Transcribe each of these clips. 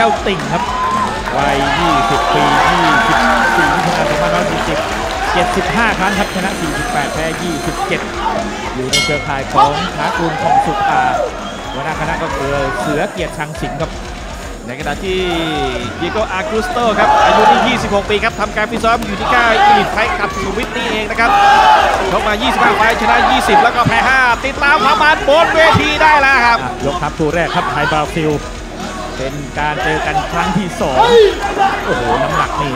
เจ้าติ่งครับวัย 20 ปี 24มิถุนายน2540 75 ครั้งครับชนะ 48 แพ้ 27 อยู่ในเครือข่ายของขากุลของสุขาหัวหน้าคณะก็คือเสือเกียรติชังสิงห์ครับ ในขณะที่ดิโกอากุสโตครับ อายุที่ 26 ปีครับทำการฟิตซ้อมอยู่ที่ค่ายอีลิทไฟกับสวิตนี่เองนะครับชกมา 25 ไฟล์ชนะ 20 แล้วก็แพ้ 5 ติดตามความมันบนเวทีได้แล้วครับอะยกทัพคู่แรกครับไทยบราซิล เป็นการเจอกันครั้งที่สองโอ้โหน้ำหนักนี่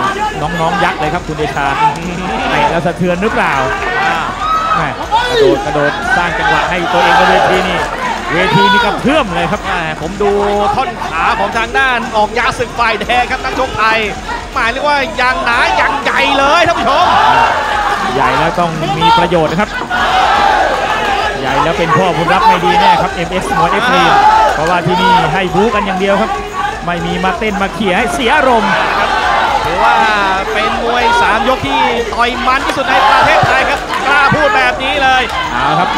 น้องๆยักษ์เลยครับคุณเดชาเตะแล้วสะเทือนหรือเปล่าแหม่กระโดดกระโดดสร้างจังหวะให้ตัวเองบนเวทีนี่เวทีนี่กระเพื่อมเลยครับแหมผมดูท่อนขาของทางด้านออกยาศึกฝ่ายแดงครับนักชกไทยหมายเรียกว่าอย่างหนาอย่างใหญ่เลยท่านผู้ชมใหญ่แล้วต้องมีประโยชน์นะครับ ใหญ่แล้วเป็นพ่อบุญรับไม่ดีแน่ครับ MX มวยเอฟรี เพราะว่าที่นี่ให้บู๊กันอย่างเดียวครับ ไม่มีมาเต้นมาเขี่ยให้เสียอารมณ์ถือว่าเป็นมวย 3 ยกที่ต่อยมันที่สุดในประเทศไทยครับกล้าพูดแบบนี้เลยเอาครับ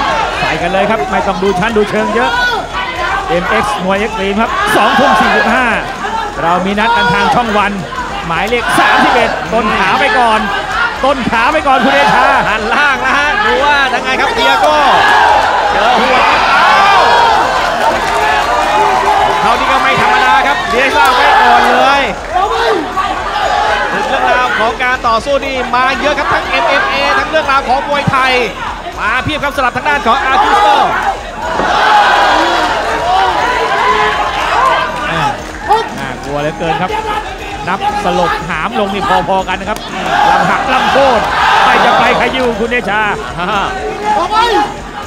ใส่กันเลยครับไม่ต้องดูชั้นดูเชิงเยอะ MX มวยเอ็กซ์ตรีมครับ2ทุ่ม45 เรามีนัดกันทางช่องวัน หมายเลข 31 ต้นขาไปก่อน ต้นขาไปก่อนคุณเดชาหันล่างนะฮะดูว่ายังไงครับเดียโก้เจอหัวครับเอ้าเขานี่ก็ไม่ธรรมดาครับเดียซ่าไว้ก่อนเลยถึงเรื่องราว ของการต่อสู้นี่มาเยอะครับทั้ง MMA ทั้งเรื่องราวของมวยไทย มาเพียบครับสลับทางด้านของอาร์คิสโตน่ากลัวเหลือเกินครับ นับสลบหามลงนี่พอๆกันนะครับลำหักลำโคตรใครจะไปขยิวคุณเดชา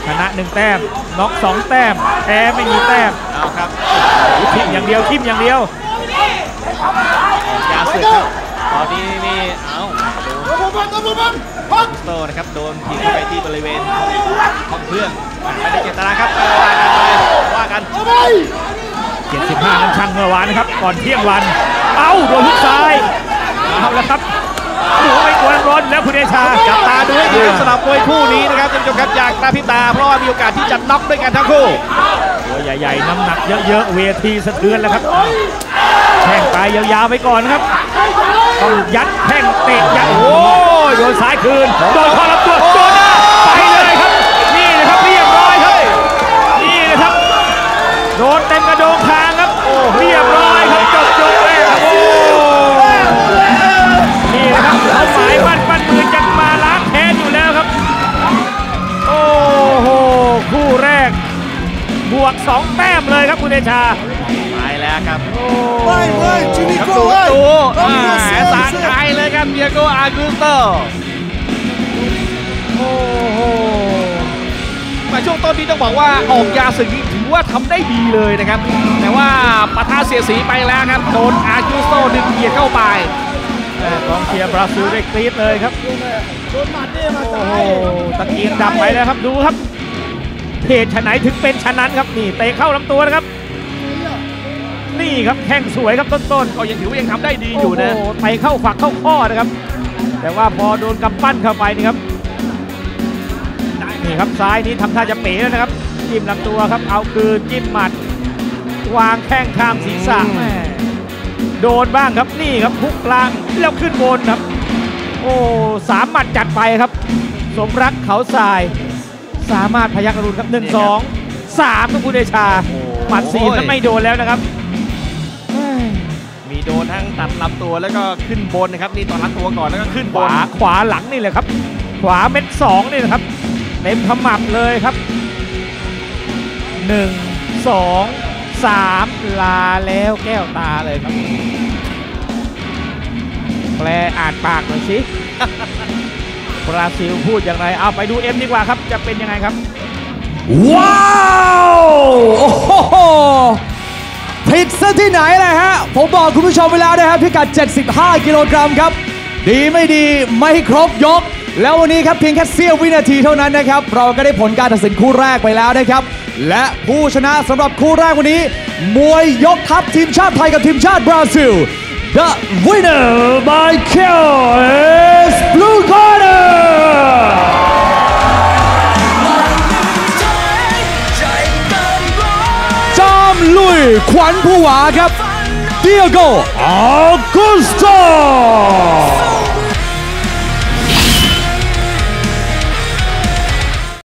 ชนะหนึ่งแต้มน็อกสองแต้มแพ้ไม่มีแต้มเอาครับทิมอย่างเดียวทิมอย่างเดียวยาสึกครับตอนนี้นี่เอา โตนะครับโดนทีเข้าไปที่บริเวณห้องเครื่องไม่ได้เจตนาครับเออว่ากันไปว่ากัน75นั้นช่างเมื่อวานนะครับ ก่อนเที่ยงวัน เอ้าโดนทุกซ้ายเอาแล้วครับหัวไม่กวนร้นแล้วคุณเดชาจับตาดูให้ดีสำหรับมวยคู่นี้นะครับท่านผู้ชมครับอยากกระพริบตา เพราะว่ามีโอกาสที่จะน็อกด้วยกันทั้งคู่ตัวใหญ่ๆน้ำหนักเยอะๆเวทีสะเทือนแล้วครับแข้งปลายยาวๆไปก่อนนะครับต้องยัดแข้งเตะยัดโอ้ ยโดนซ้ายคืน โดนคอลำตัว โดนหน้าไปเลยครับ นี่นะครับเรียบร้อยครับ นี่นะครับ โดนเต็มกระโดงคางครับ โอ้เรียบร้อยครับจบจบเลยครับโอ้นี่นะครับเขาหมายมั่นปั้นมือจะมาล้างแค้นอยู่แล้วครับ โอ้โห คู่แรก บวกสองแต้มเลยครับคุณเดชาไปแล้วครับ Vai, vai, time ค เลยครับเดียโกอากุสโตโอ้โหมาช่วงต้นนี้ต้องบอกว่าออกยาสึกนี่ถือว่าทำได้ดีเลยนะครับ แต่ว่าปะทะเสียสีไปแล้วครับโดนอากุสโตดึงเกียร์เข้าไปแม่กองเชียร์บราซิลได้กรี๊ดเลยครับโอ้โหตะเกียงดับไปแล้วครับดูครับเหตุฉะไหนถึงเป็นฉะนั้นครับนี่เตะเข้าลำตัวนะครับ นี่ครับแข้งสวยครับต้นก็ยังถือว่ายังทำได้ดีๆอยู่นะโโหเตะเข้าฝักเข้าข้อนะครับ แต่ว่าพอโดนกำปั้นเข้าไปนี่ครับนี่ครับซ้ายนี้ทำท่าจะเป๋แล้วนะครับจิ้มลำตัวครับเอาคืนจิ้มหมัด วางแข้งข้ามศีรษะแม่โดนบ้างครับนี่ครับพุกกลางแล้วขึ้นบนครับ โอ้สามหมัดจัดไปครับ สมรักเขาทราย สามารถพยักอรุณครับหนึ่งสองสามครับคุณเดชาหมัดสี่นั้นไม่โดนแล้วนะครับ ตัดลำตัวแล้วก็ขึ้นบนนะครับนี่ตอนรัดตัวก่อนแล้วก็ขึ้นขบนวาขวาหลังนี่แหละครับ ขวาเม็ดสองนี่นะครับเต็มขมับเลยครับหนึ่งสองสามลาแล้วแก้วตาเลยครับ แปลอ่านปากหน่อยสิ บราซิลพูดอย่างไร เอาไปดูเอ็มดีกว่าครับ จะเป็นยังไงครับ ว้าว โอ้โห ผิดซะที่ไหนเลยฮะ ผมบอกคุณผู้ชมไปแล้วนะครับพิกัด 75 กิโลกรัมครับ ดีไม่ดีไม่ครบยก แล้ววันนี้ครับเพียงแค่เสี้ยววินาทีเท่านั้นนะครับ เราก็ได้ผลการตัดสินคู่แรกไปแล้วนะครับ และผู้ชนะสำหรับคู่แรกวันนี้ มวยยกทัพทีมชาติไทยกับทีมชาติบราซิล The winner by KO ขวัญผวาครับเดียโกออกุสโต